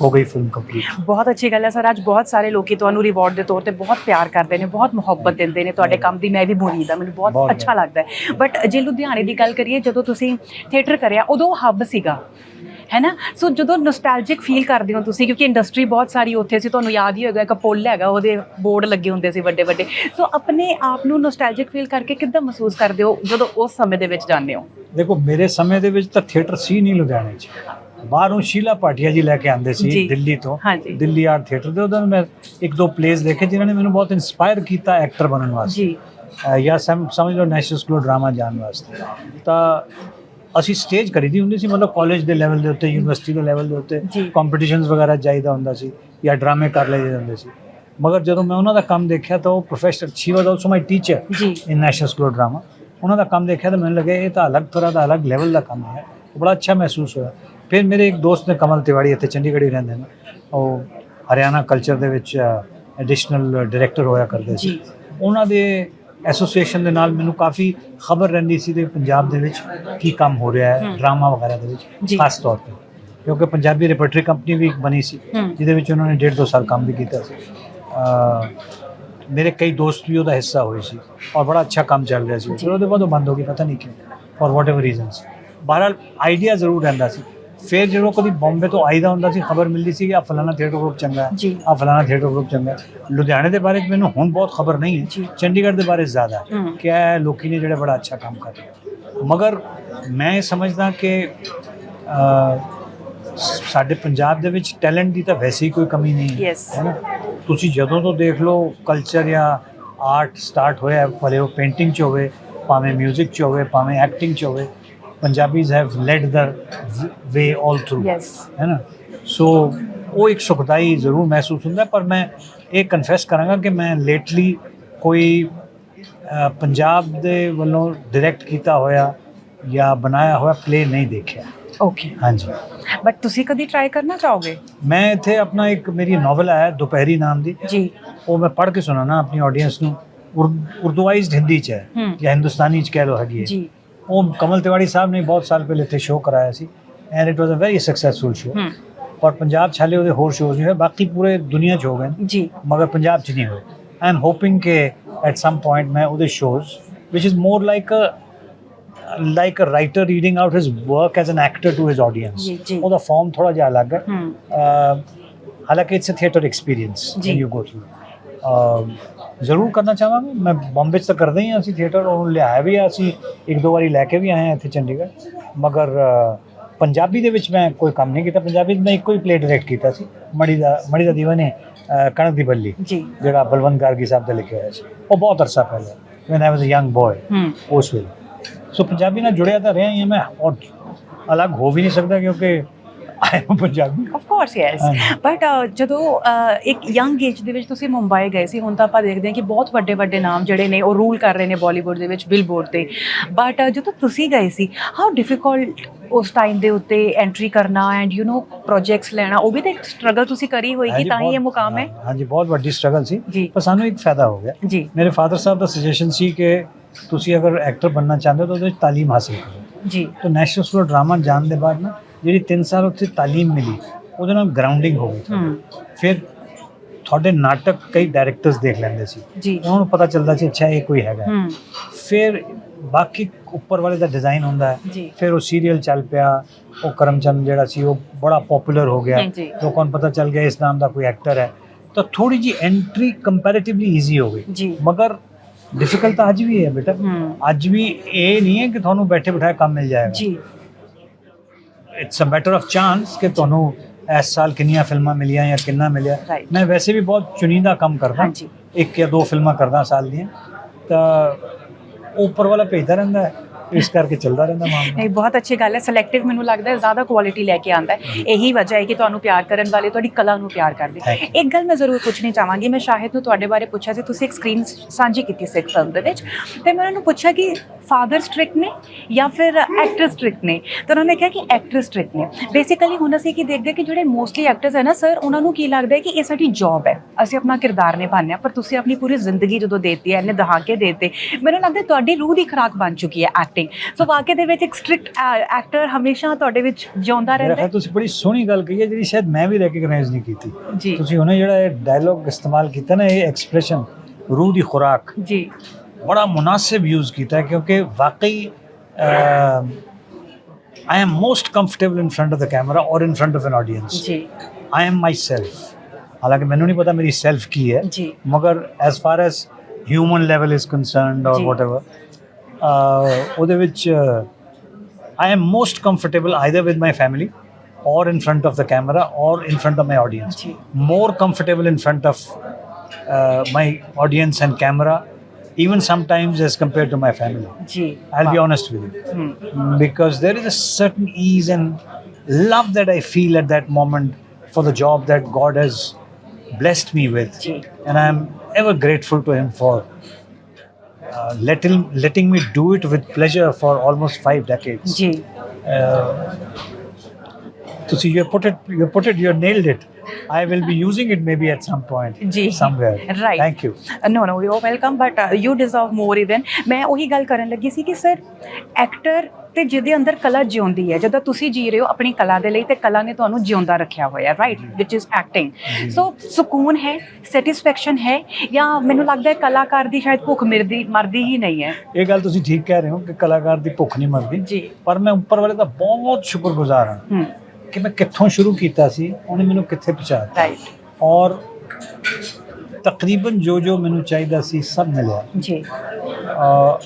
ਹੋ ਗਈ ਫਿਲਮ ਕੰਪਲੀਟ ਬਹੁਤ ਅੱਛੀ ਗੱਲ ਹੈ ਸਰ। ਅੱਜ ਬਹੁਤ ਸਾਰੇ ਲੋਕੀ ਤੁਹਾਨੂੰ ਰਿਵਾਰਡ ਦੇ ਤੌਰ ਤੇ ਬਹੁਤ ਪਿਆਰ ਕਰਦੇ ਨੇ ਬਹੁਤ ਮੁਹੱਬਤ ਦਿੰਦੇ ਨੇ ਤੁਹਾਡੇ ਕੰਮ ਦੀ। ਮੈਂ ਵੀ ਮੁਰੀਦ ਹਾਂ ਮੈਨੂੰ ਬਹੁਤ ਬਹੁਤ ਅੱਛਾ ਲੱਗਦਾ ਹੈ। ਬਟ ਜੇ ਲੁਧਿਆਣੇ ਦੀ ਗੱਲ ਕਰੀਏ ਜਦੋਂ ਤੁਸੀਂ ਥੀਏਟਰ ਕਰਿਆ ਉਦੋਂ ਹੱਬ ਸੀਗਾ ਹੈ ਨਾ? ਸੋ ਜਦੋਂ ਨੋਸਟੈਲਜਿਕ ਫੀਲ ਕਰਦੇ ਹੋ ਤੁਸੀਂ ਕਿਉਂਕਿ ਇੰਡਸਟਰੀ ਬਹੁਤ ਸਾਰੀ ਉੱਥੇ ਸੀ ਤੁਹਾਨੂੰ ਯਾਦ ਹੀ ਹੋਏਗਾ ਇੱਕ ਪੁੱਲ ਹੈਗਾ ਉਹਦੇ ਬੋਰਡ ਲੱਗੇ ਹੁੰਦੇ ਸੀ ਵੱਡੇ ਵੱਡੇ। ਸੋ ਆਪਣੇ ਆਪ ਨੂੰ ਨੋਸਟੈਲਜਿਕ ਫੀਲ ਕਰਕੇ ਕਿੱਦਾਂ ਮਹਿਸੂਸ ਕਰਦੇ ਹੋ ਜਦੋਂ ਉਸ ਸਮੇਂ ਦੇ ਵਿੱਚ ਜਾਂਦੇ ਹੋ? ਦੇਖੋ ਮੇਰੇ ਸਮੇਂ ਦੇ ਵਿੱਚ ਤਾਂ ਥੀਏਟਰ ਸੀ ਨਹੀਂ ਲੁਧਿਆਣੇ 'ਚ। ਬਾਹਰੋਂ ਸ਼ੀਲਾ ਭਾਟੀਆ ਜੀ ਲੈ ਕੇ ਆਂਦੇ ਜੀ। ਸੀ ਦਿੱਲੀ ਤੋਂ ਹਾਂਜੀ। ਦਿੱਲੀ ਆਰਟ ਥੀਏਟਰ ਦੇ। ਉਦੋਂ ਮੈਂ ਇੱਕ ਦੋ ਪਲੇਸ ਦੇਖੇ ਜਿਨ੍ਹਾਂ ਨੇ ਮੈਨੂੰ ਬਹੁਤ ਇਨਸਪਾਇਰ ਕੀਤਾ ਐਕਟਰ ਬਣਨ ਵਾਸਤੇ। ਜੀ। ਅਹ ਜਾਂ ਸਮ ਸਮਝ ਲਓ ਨੈਸ਼ਨਲ ਸਕੂਲ ਡਰਾਮਾ ਜਾਣ ਵਾਸਤੇ। ਤਾਂ ਅਸੀਂ ਸਟੇਜ ਕਰੀਦੀ ਹੁੰਦੀ ਸੀ ਮਤਲਬ ਕਾਲਜ ਦੇ ਲੈਵਲ ਦੇ ਉੱਤੇ ਯੂਨੀਵਰਸਿਟੀ ਦੇ ਲੈਵਲ ਦੇ ਉੱਤੇ ਜੀ। ਕੰਪੀਟੀਸ਼ਨਸ ਵਗੈਰਾ ਜਾਈਦਾ ਹੁੰਦਾ ਸੀ ਜਾਂ ਡਰਾਮੇ ਕਰ ਲਈਦੇ ਹੁੰਦੇ ਸੀ। ਮਗਰ ਜਦੋਂ ਮੈਂ ਉਹਨਾਂ ਦਾ ਕੰਮ ਦੇਖਿਆ ਤਾਂ ਉਹ professor she was also my teacher ਜੀ। ਇਨ ਨੈਸ਼ਨਲ ਸਕੂਲ ਡਰਾਮਾ ਉਹਨਾਂ ਦਾ ਕੰਮ ਦੇਖਿਆ ਤਾਂ ਮੈਨੂੰ ਲੱਗਿਆ ਇਹ ਤਾਂ ਅਲੱਗ ਤਰ੍ਹਾਂ ਦਾ ਅਲੱਗ ਲੈਵਲ ਦਾ ਕੰਮ ਹੈ। ਬੜਾ ਅੱਛਾ ਮਹਿਸੂਸ ਹੋਇਆ। ਫਿਰ ਮੇਰੇ ਇੱਕ ਦੋਸਤ ਨੇ ਕਮਲ ਤਿਵਾੜੀ ਇੱਥੇ ਚੰਡੀਗੜ੍ਹ ਹੀ ਰਹਿੰਦੇ ਨੇ। ਉਹ ਹਰਿਆਣਾ ਕਲਚਰ ਦੇ ਵਿੱਚ ਐਡੀਸ਼ਨਲ ਡਾਇਰੈਕਟਰ ਹੋਇਆ ਕਰਦੇ ਸੀ। ਉਹਨਾਂ ਦੇ ਐਸੋਸੀਏਸ਼ਨ ਦੇ ਨਾਲ ਮੈਨੂੰ ਕਾਫੀ ਖਬਰ ਰਹਿੰਦੀ ਸੀ ਕਿ ਪੰਜਾਬ ਦੇ ਵਿੱਚ ਕੀ ਕੰਮ ਹੋ ਰਿਹਾ ਹੈ। ਡਰਾਮਾ ਵਗੈਰਾ ਦੇ। ਵਿੱਚ ਖਾਸ ਤੌਰ ਤੇ। ਕਿਉਂਕਿ ਪੰਜਾਬੀ ਰਿਪਰਟਰੀ ਕੰਪਨੀ ਵੀ ਇੱਕ ਬਣੀ ਸੀ ਜਿਹਦੇ ਵਿੱਚ ਉਹਨਾਂ ਨੇ ਡੇਢ ਦੋ ਸਾਲ ਕੰਮ ਵੀ ਕੀਤਾ ਸੀ। ਮੇਰੇ ਕਈ ਦੋਸਤ ਵੀ ਉਹਦਾ ਹਿੱਸਾ ਹੋਏ ਸੀ ਔਰ ਬੜਾ ਅੱਛਾ ਕੰਮ ਚੱਲ ਰਿਹਾ ਸੀ। ਫਿਰ ਉਹਦੇ ਬਾਅਦ ਉਹ ਬੰਦ ਹੋ ਗਈ ਪਤਾ ਨਹੀਂ ਕਿਉਂ ਫॉर ਵਾਟ ਰੀਜ਼ਨਸ ਬਹਰਹਾਲ ਆਈਡੀਆ ਜ਼ਰੂਰ ਰਹਿੰਦਾ ਸੀ। ਫਿਰ ਜਦੋਂ ਕਦੀ ਬੰਬੇ ਤੋਂ ਆਈਦਾ ਹੁੰਦਾ ਸੀ ਖਬਰ ਮਿਲਦੀ ਸੀ ਕਿ ਆ ਫਲਾਣਾ ਥੀਏਟਰ ਗਰੁੱਪ ਚੰਗਾ ਹੈ। ਜੀ। ਆ ਫਲਾਣਾ ਥੀਏਟਰ ਗਰੁੱਪ ਚੰਗਾ ਹੈ। ਲੁਧਿਆਣੇ ਦੇ ਬਾਰੇ 'ਚ ਮੈਨੂੰ ਹੁਣ ਬਹੁਤ ਖਬਰ ਨਹੀਂ ਹੈ। ਚੰਡੀਗੜ੍ਹ ਦੇ ਬਾਰੇ ਜ਼ਿਆਦਾ ਹੈ ਹਮ ਕਿ ਇਹ ਲੋਕੀ ਨੇ ਜਿਹੜੇ ਬੜਾ ਅੱਛਾ ਕੰਮ ਕਰ ਰਹੇ ਮਗਰ ਮੈਂ ਇਹ ਸਮਝਦਾ ਕਿ ਸਾਡੇ ਪੰਜਾਬ ਦੇ ਵਿੱਚ ਟੈਲੈਂਟ ਦੀ ਤਾਂ ਵੈਸੇ ਹੀ ਕੋਈ ਕਮੀ ਨਹੀਂ ਹੈ। Yes. ਹੈ ਨਾ? ਤੁਸੀਂ ਜਦੋਂ ਤੋਂ ਦੇਖ ਲਓ ਕਲਚਰ ਜਾਂ ਆਰਟ ਸਟਾਰਟ ਹੋਇਆ ਭਲੇ ਉਹ ਪੇਂਟਿੰਗ 'ਚ ਹੋਵੇ ਭਾਵੇਂ 뮤직 'ਚ ਹੋਵੇ ਭਾਵੇਂ ਐਕਟਿੰਗ 'ਚ ਹੋਵੇ Punjabis have led the way all through yes ਹੈ ਨਾ ਸੋ ਉਹ ਇੱਕ ਸੁਖਦਾਈ ਜ਼ਰੂਰ ਮਹਿਸੂਸ ਹੁੰਦਾ ਪਰ ਮੈਂ ਇਹ ਕਨਫੈਸ ਕਰਾਂਗਾ ਕਿ ਮੈਂ ਲੇਟਲੀ ਕੋਈ ਪੰਜਾਬ ਦੇ ਵੱਲੋਂ ਡਾਇਰੈਕਟ ਕੀਤਾ ਹੋਇਆ ਜਾਂ ਬਣਾਇਆ ਹੋਇਆ ਪਲੇ ਨਹੀਂ ਦੇਖਿਆ ਓਕੇ ਹਾਂਜੀ ਬਟ ਤੁਸੀਂ ਕਦੀ ਟਰਾਈ ਕਰਨਾ ਚਾਹੋਗੇ ਮੈਂ ਇੱਥੇ ਆਪਣਾ ਇੱਕ ਮੇਰੀ ਨੋਵਲ ਹੈ ਦੁਪਹਿਰੀ ਨਾਮ ਦੀ ਜੀ ਉਹ ਮੈਂ ਪੜ੍ਹ ਕੇ ਸੁਣਾਣਾ ਆਪਣੀ ਆਡੀਅנס ਨੂੰ ਉਰਦੂਆਈਜ਼ਡ ਹਿੰਦੀ ਚ ਹੈ ਜਾਂ ਹਿੰਦੁਸਤਾਨੀ ਚ ਕਹਿ ਲੋ ਹੈਗੀ ਹੈ ਜੀ ਉਹ ਕਮਲ ਤਿਵਾੜੀ ਸਾਹਿਬ ਨੇ ਬਹੁਤ ਸਾਲ ਪਹਿਲੇ ਇੱਥੇ ਸ਼ੋਅ ਕਰਾਇਆ ਸੀ and it was a very successful show ਔਰ ਪੰਜਾਬ ਹਾਲੇ ਉਹਦੇ ਹੋਰ ਸ਼ੋਅ ਨਹੀਂ ਹੋਏ ਬਾਕੀ ਪੂਰੇ ਦੁਨੀਆ ਚ ਹੋ ਗਏ ਜੀ। ਮਗਰ ਪੰਜਾਬ ਚ ਨਹੀਂ ਹੋਏ। ਆਈ ਐਮ ਹੋਪਿੰਗ ਕਿ ਐਟ ਸਮ ਪੁਆਇੰਟ ਮੈਂ ਉਹਦੇ shows which is more like a like a writer reading out his work as an actor to his audience. ਉਹਦਾ ਫਾਰਮ ਥੋੜਾ ਜਿਹਾ ਅਲੱਗ ਹੈ। ਹਾਲਾਂਕਿ it's a theatre experience. When you go through ਜ਼ਰੂਰ ਕਰਨਾ ਚਾਹਾਂਗਾ। ਮੈਂ ਬੰਬੇ 'ਚ ਤਾਂ ਕਰਦੇ ਹੀ ਹਾਂ ਅਸੀਂ ਥੀਏਟਰ ਉਹਨੂੰ ਲਿਆਇਆ ਵੀ ਆ ਅਸੀਂ ਇੱਕ ਦੋ ਵਾਰੀ ਲੈ ਕੇ ਵੀ ਆਏ ਹਾਂ ਇੱਥੇ ਚੰਡੀਗੜ੍ਹ। ਮਗਰ ਪੰਜਾਬੀ ਦੇ ਵਿੱਚ ਮੈਂ ਕੋਈ ਕੰਮ ਨਹੀਂ ਕੀਤਾ। ਪੰਜਾਬੀ ਮੈਂ ਇੱਕੋ ਹੀ ਪਲੇ ਡਾਇਰੈਕਟ ਕੀਤਾ ਸੀ ਮੜੀ ਦਾ ਮੜੀ ਦਾ ਦੀਵਾ ਨੇ ਅਹ, ਕਣਕ ਦੀ ਬੱਲੀ। ਜੀ। ਜਿਹੜਾ ਬਲਵੰਤ ਗਾਰਗੀ ਸਾਹਿਬ ਦਾ ਲਿਖਿਆ ਹੋਇਆ ਸੀ। ਉਹ ਬਹੁਤ ਅਰਸਾ ਪਹਿਲੇ I was a young boy ਹਮ ਉਸ ਵੇਲੇ। ਸੋ ਪੰਜਾਬੀ ਨਾਲ ਜੁੜਿਆ ਤਾਂ ਰਿਹਾ ਹਾਂ ਮੈਂ ਔਰ ਅਲੱਗ ਹੋ ਵੀ ਨਹੀਂ ਸਕਦਾ ਕਿਉਂਕਿ I am Punjabi. Of course yes. But ਜਦੋਂ ਇੱਕ ਯੰਗ ਏਜ ਦੇ ਵਿੱਚ ਤੁਸੀਂ ਮੁੰਬਈ ਗਏ ਸੀ ਹੁਣ ਤਾਂ ਆਪਾਂ ਦੇਖਦੇ ਹਾਂ ਕਿ ਬਹੁਤ ਵੱਡੇ ਵੱਡੇ ਨਾਮ ਜਿਹੜੇ ਨੇ ਉਹ ਰੂਲ ਕਰ ਰਹੇ ਨੇ ਬਾਲੀਵੁੱਡ ਦੇ ਵਿੱਚ ਬਿਲਬੋਰਡ ਤੇ। ਬਟ ਜਦੋਂ ਤੁਸੀਂ ਗਏ ਸੀ ਹਾਊ ਡਿਫਿਕਲਟ ਉਸ ਟਾਈਮ ਦੇ ਉੱਤੇ ਐਂਟਰੀ ਕਰਨਾ ਐਂਡ ਯੂ نو ਪ੍ਰੋਜੈਕਟਸ ਲੈਣਾ ਉਹ ਵੀ ਤਾਂ ਇੱਕ ਸਟਰਗਲ ਤੁਸੀਂ ਕਰੀ ਹੋਏਗੀ ਤਾਂ ਹੀ ਇਹ ਮੁਕਾਮ ਹੈ? ਹਾਂਜੀ ਬਹੁਤ ਵੱਡੀ ਸਟਰਗਲ ਸੀ। ਪਰ ਸਾਨੂੰ ਇੱਕ ਫਾਇਦਾ ਹੋ ਗਿਆ। ਜੀ। ਮੇਰੇ ਫਾਦਰ ਸਾਹਿਬ ਦਾ ਸੁਜੈਸ਼ਨ ਸੀ ਕਿ ਤੁਸੀਂ ਅਗਰ ਐਕਟਰ ਬਣਨਾ ਚਾਹੁੰਦੇ ਹੋ ਤਾਂ ਉਹਦੇ ਵਿੱਚ ਤਾਲੀਮ ਹਾਸਿਲ ਕਰੋ। ਜੀ। ਤਾਂ ਨੈਸ਼ਨਲ ਸਕੂਲ ਡਰਾਮਾ ਜਾਣ ਦੇ ਬਾਅਦ ਨਾ ਜਿਹੜੀ 3 ਸਾਲ ਉੱਥੇ ਤਾਲੀਮ ਮਿਲੀ ਉਹਦੇ ਨਾਲ ਗਰਾਊਂਡਿੰਗ ਹੋ ਗਈ ਫਿਰ ਤੁਹਾਡੇ ਨਾਟਕ ਕਈ ਡਾਇਰੈਕਟਰਸ ਦੇਖ ਲੈਂਦੇ ਸੀ। ਜੀ। ਉਹਨਾਂ ਨੂੰ ਪਤਾ ਚੱਲਦਾ ਸੀ ਅੱਛਾ ਇਹ ਕੋਈ ਹੈਗਾ। ਫਿਰ ਬਾਕੀ ਉੱਪਰ ਵਾਲੇ ਦਾ ਡਿਜ਼ਾਈਨ ਹੁੰਦਾ ਹੈ। ਜੀ। ਫਿਰ ਉਹ ਸੀਰੀਅਲ ਚੱਲ ਪਿਆ। ਉਹ ਕਰਮਚੰਦ ਜਿਹੜਾ ਸੀ ਉਹ ਬੜਾ ਪਪੂਲਰ ਹੋ ਗਿਆ। ਲੋਕਾਂ ਨੂੰ ਪਤਾ ਚੱਲ ਗਿਆ ਇਸ ਨਾਮ ਦਾ ਕੋਈ ਐਕਟਰ ਹੈ। ਤਾਂ ਥੋੜੀ ਜੀ ਐਂਟਰੀ ਕੰਪੈਰੀਟਿਵਲੀ ਈਜ਼ੀ ਹੋ ਗਈ। ਜੀ। ਮਗਰ ਡਿਫਿਕਲਟ ਅੱਜ ਵੀ ਹੈ ਬੇਟਾ। ਅੱਜ ਵੀ ਇਹ ਨਹੀਂ ਹੈ ਕਿ ਤੁਹਾਨੂੰ ਬੈਠੇ ਬਿਠਾਏ ਕੰਮ ਮਿਲ ਜਾਏਗਾ। ਜੀ। It's a matter of chance ਕਿ ਤੁਹਾਨੂੰ ਇਸ ਸਾਲ ਕਿੰਨੀਆਂ ਫਿਲਮਾਂ ਮਿਲੀਆਂ ਜਾਂ ਕਿੰਨਾ ਮਿਲਿਆ Right. ਮੈਂ ਵੈਸੇ ਵੀ ਬਹੁਤ ਚੁਣੀਦਾ ਕੰਮ ਕਰਦਾ ਹਾਂਜੀ ਇੱਕ ਜਾਂ ਦੋ ਫਿਲਮਾਂ ਕਰਦਾ ਸਾਲ ਦੀਆਂ ਤਾਂ ਉਹ ਉੱਪਰ ਵਾਲਾ ਭੇਜਦਾ ਰਹਿੰਦਾ ਹੈ ਇਸ ਕਰਕੇ ਚੱਲਦਾ ਰਹਿੰਦਾ ਮਾਮਲਾ। ਨਹੀਂ ਬਹੁਤ ਅੱਛੀ ਗੱਲ ਹੈ। ਸਿਲੈਕਟਿਵ ਮੈਨੂੰ ਲੱਗਦਾ ਹੈ ਜ਼ਿਆਦਾ ਕੁਆਲਿਟੀ ਲੈ ਕੇ ਆਂਦਾ ਹੈ। ਇਹੀ ਵਜ੍ਹਾ ਹੈ ਕਿ ਤੁਹਾਨੂੰ ਪਿਆਰ ਕਰਨ ਵਾਲੇ ਤੁਹਾਡੀ ਕਲਾ ਨੂੰ ਪਿਆਰ ਕਰਦੇ. ਇੱਕ ਗੱਲ ਮੈਂ ਜ਼ਰੂਰ ਪੁੱਛਣੀ ਚਾਹਾਂਗੀ। ਮੈਂ ਸ਼ਾਹਿਦ ਨੂੰ ਤੁਹਾਡੇ ਬਾਰੇ ਪੁੱਛਿਆ ਸੀ ਤੁਸੀਂ ਇੱਕ ਸਕਰੀਨ ਸਾਂਝੀ ਕੀਤੀ ਸੀ ਇੱਕ ਫਿਲਮ ਦੇ ਵਿੱਚ। ਤੇ ਮੈਂ ਉਹਨਾਂ ਨੂੰ ਪੁੱਛਿਆ ਕਿ ਫਾਦਰ ਸਟ੍ਰਿਕਟ ਨੇ ਜਾਂ ਫਿਰ ਐਕਟਰ ਸਟ੍ਰਿਕਟ ਨੇ? ਤਾਂ ਉਹਨਾਂ ਨੇ ਕਿਹਾ ਕਿ ਐਕਟਰ ਸਟ੍ਰਿਕਟ ਨੇ। ਬੇਸਿਕਲੀ ਹੁਣ ਅਸੀਂ ਕੀ ਦੇਖਦੇ ਕਿ ਜਿਹੜੇ ਮੋਸਟਲੀ ਐਕਟਰਸ ਹੈ ਨਾ ਸਰ ਉਹਨਾਂ ਨੂੰ ਕੀ ਲੱਗਦਾ ਹੈ ਕਿ ਇਹ ਸਾਡੀ ਜੌਬ ਹੈ। ਅਸੀਂ ਆਪਣਾ ਕਿਰਦਾਰ ਨਿਭਾਉਂਦੇ ਹਾਂ ਪਰ ਤੁਸੀਂ ਆਪਣੀ ਪੂਰੀ ਜ਼ਿੰਦਗੀ ਜਦੋਂ ਦੇਤੀ ਹੈ ਇਹਨੇ ਦਹਾਕੇ ਦੇਤੇ ਮੈਨੂੰ ਲੱਗਦਾ ਤੁਹਾਡੀ ਰੂਹ ਦੀ ਖੁਰਾਕ ਬਣ ਚੁੱਕੀ ਹੈ ਐਕਟਿੰਗ ਸੋ ਵਾਕਈ ਦੇ ਵਿੱਚ ਇੱਕ ਸਟ੍ਰਿਕਟ ਐਕਟਰ ਹਮੇਸ਼ਾ ਤੁਹਾਡੇ ਵਿੱਚ ਜਿਉਂਦਾ ਰਹਿੰਦਾ ਹੈ। ਤੁਸੀਂ ਬੜੀ ਸੋਹਣੀ ਗੱਲ ਕਹੀ ਹੈ ਜਿਹੜੀ ਸ਼ਾਇਦ ਮੈਂ ਵੀ ਰੈਕਗਨਾਈਜ਼ ਨਹੀਂ ਕੀਤੀ। ਤੁਸੀਂ ਉਹਨੇ ਜਿਹੜਾ ਇਹ ਡਾਇਲੌਗ ਇਸਤੇਮਾਲ ਕੀਤਾ ਨਾ ਇਹ ਐਕਸਪ੍ਰੈਸ਼ਨ ਰੂਹ ਦੀ ਖੁਰਾਕ। ਜੀ। ਬੜਾ ਮੁਨਾਸਿਬ ਯੂਜ਼ ਕੀਤਾ ਹੈ ਕਿਉਂਕਿ ਵਾਕਈ I am most comfortable in front of the camera ਔਰ in front of an audience ਜੀ। ਆਈ ਐਮ ਮਾਈ ਸੈਲਫ ਹਾਲਾਂਕਿ ਮੈਨੂੰ ਨਹੀਂ ਪਤਾ ਮੇਰੀ ਸੈਲਫ ਕੀ ਹੈ। ਜੀ। ਮਗਰ as far as human level is concerned ਔਰ ਜੀ। Uh, ਉਹਦੇ ਵਿੱਚ I am most comfortable either with my family or in front of the camera or in front of my audience. More comfortable in front of uh, my audience and camera, even sometimes as compared to my family. I'll be honest with you. Because there is a certain ease and love that I feel at that moment for the job that God has blessed me with. And I'm ever grateful to Him for uh, letting, letting me do it with pleasure for almost five decades. So you put it, you put it, you nailed it. I will be using it maybe at some point, ਜੀ somewhere. Right. Thank you. No no you welcome but you deserve more even ਮੈਂ ਉਹੀ ਗੱਲ ਕਰਨ ਲੱਗੀ ਸੀ ਕਿ sir actor ਤੇ ਜਿਹਦੇ ਅੰਦਰ ਕਲਾ ਜਿਉਂਦੀ ਹੈ ਜਦੋਂ ਤੁਸੀਂ ਜੀ ਰਹੇ ਹੋ ਆਪਣੀ ਕਲਾ ਦੇ ਲਈ ਤੇ ਕਲਾ ਨੇ ਤੁਹਾਨੂੰ ਜਿਉਂਦਾ ਰੱਖਿਆ ਹੋਇਆ right which is acting so ਸਕੂਨ ਹੈ ਸੈਟੀਸਫੈਕਸ਼ਨ ਹੈ ਜਾਂ ਮੈਨੂੰ ਲੱਗਦਾ ਹੈ ਕਲਾਕਾਰ ਦੀ ਸ਼ਾਇਦ ਭੁੱਖ ਮਿਰਦੀ ਮਰਦੀ ਹੀ ਨਹੀਂ ਹੈ ਇਹ ਗੱਲ ਤੁਸੀਂ ਠੀਕ ਕਹਿ ਰਹੇ ਹੋ ਕਿ ਕਲਾਕਾਰ ਦੀ ਭੁੱਖ ਨਹੀਂ ਮਰਦੀ ਜੀ ਪਰ ਮੈਂ ਉੱਪਰ ਵਾਲੇ ਦਾ ਬਹੁਤ ਸ਼ੁਕਰਗੁਜ਼ਾਰ ਹਾਂ ਕਿ ਮੈਂ ਕਿੱਥੋਂ ਸ਼ੁਰੂ ਕੀਤਾ ਸੀ ਉਹਨੇ ਮੈਨੂੰ ਕਿੱਥੇ ਪਹੁੰਚਾਇਆ ਰਾਈਟ ਔਰ ਤਕਰੀਬਨ ਜੋ ਜੋ ਮੈਨੂੰ ਚਾਹੀਦਾ ਸੀ ਸਭ ਮਿਲਿਆ। ਜੀ। ਅਹ